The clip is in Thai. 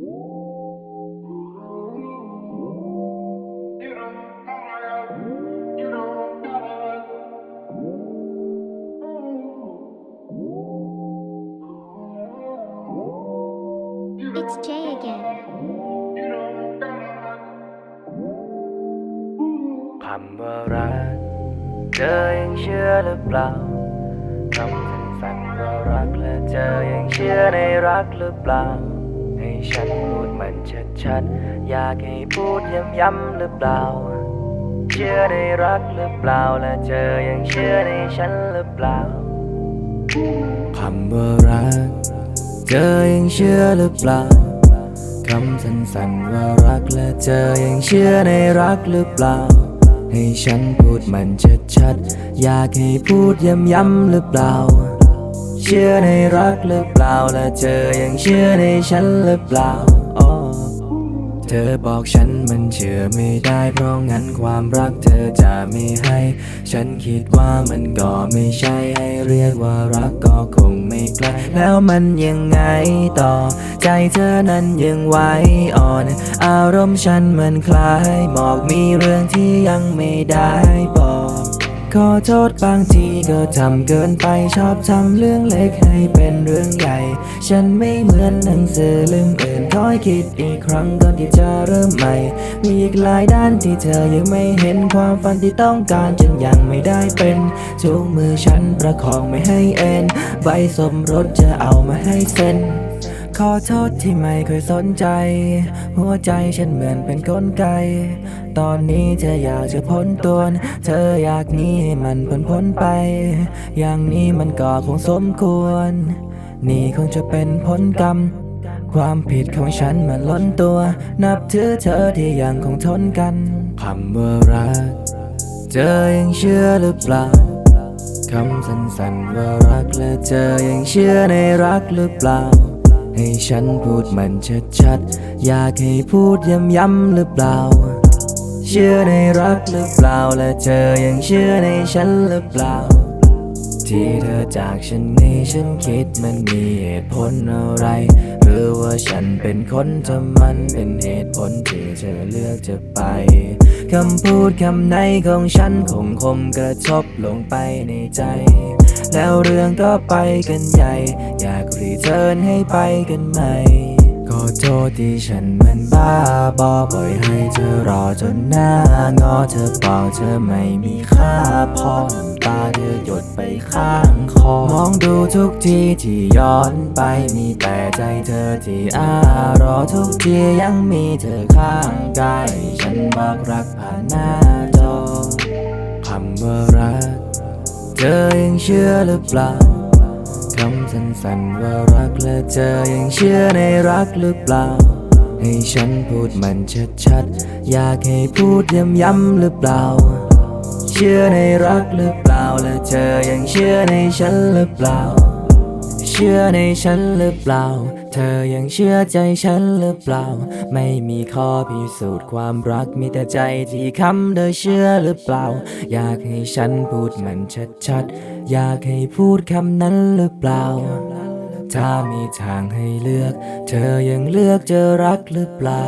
It's Jay again. คำว่ารักเธอยังเชื่อหรือเปล่าคำสั้นๆว่ารักและเธอยังเชื่อในรักหรือเปล่า ให้ฉันพูดมันชัดๆ อยากให้พูดย้ำๆหรือเปล่า เชื่อในรักหรือเปล่า และเธอยังเชื่อในฉันหรือเปล่า คำว่ารัก เธอยังเชื่อหรือเปล่า คำสั้นๆว่ารักและเธอยังเชื่อในรักหรือเปล่า ให้ฉันพูดมันชัดๆ อยากให้พูดย้ำๆหรือเปล่า เชื่อในรักหรือเปล่า และเธอยังเชื่อในฉันหรือเปล่า เธอบอกฉันมันเชื่อไม่ได้ เพราะงั้นความรักเธอจะไม่ให้ ฉันคิดว่ามันก็ไม่ใช่ให้เรียกว่ารักก็คงไม่ไกล้แล้วมันยังไงต่อ ใจเธอนั้นยังไหวอ่อน อารมณ์ฉันมันคล้ายหมอกมีเรื่องที่ยังไม่ได้บ ขอโทษบางทีก็ทำเกินไปชอบทำเรื่องเล็กให้เป็นเรื่องใหญ่ ฉันไม่เหมือนหนังสือเล่มอื่นคอยคิดอีกครั้งก่อนที่จะเริ่มใหม่ มีอีกหลายด้านที่เธอยังไม่เห็นความฝันที่ต้องการจนยังไม่ได้เป็นจูงมือฉันประคองไม่ให้เอ็นใบสมรสจะเอามาให้เซ็น ขอโทษที่ไม่เคยสนใจ หัวใจฉันเหมือนเป็นกลไก ตอนนี้เธออยากจะพ้นตัว เธออยากหนี้ให้มันพ้นพ้นไป อย่างนี้มันก็คงสมควร นี่คงจะเป็นผลกรรม ความผิดของฉันมันล้นตัว นับถือเธอที่ยังคงทนกันคำว่ารัก เธอยังเชื่อหรือเปล่าคำสั้นๆว่ารักและเธอยังเชื่อในรักหรือเปล่า ให้ฉันพูดมันชัดๆ อยากให้พูดย้ำๆหรือเปล่า เชื่อในรักหรือเปล่า และเธอยังเชื่อในฉันหรือเปล่า ที่เธอจากฉันนี้ฉันคิดมันมีเหตุผลอะไร อว่าฉันเป็นคนทำมันเป็นเหตุผลที่เธอเลือกจะไปคำพูดคำไหนของฉันคงคมกระทบลงไปในใจ แล้วเรื่องก็ไปกันใหญ่ อยากรีเทิร์นให้ไปกันใหม่ โทษที่ฉันมันบ้าบอปล่อยให้เธอรอจนหน้างอเธอบอกเธอไม่มีค่าพอน้ำตาเธอหยดไปข้างคอมองดูทุกทีที่ย้อนไปมีแต่ใจเธอที่อารอทุกทียังมีเธอข้างกายฉันบอกรักผ่านหน้าจอคำว่ารัก เธอยังเชื่อหรือเปล่าำสั้นๆว่ารักและเธอยังเชื่อในรักหรือเปล่า ให้ฉันพูดมันชัดๆ อยากให้พูดย้ำๆหรือเปล่า เชื่อในรักหรือเปล่า และเธอยังเชื่อในฉันหรือเปล่า ชื่อในฉันหรือเปล่า เธอยังเชื่อใจฉันหรือเปล่า ไม่มีข้อพิสูจน์ความรักมีแต่ใจที่คำเธอเชื่อหรือเปล่า อยากให้ฉันพูดมันชัดๆ อยากให้พูดคำนั้นหรือเปล่า ถ้ามีทางให้เลือก เธอยังเลือกจะรักหรือเปล่า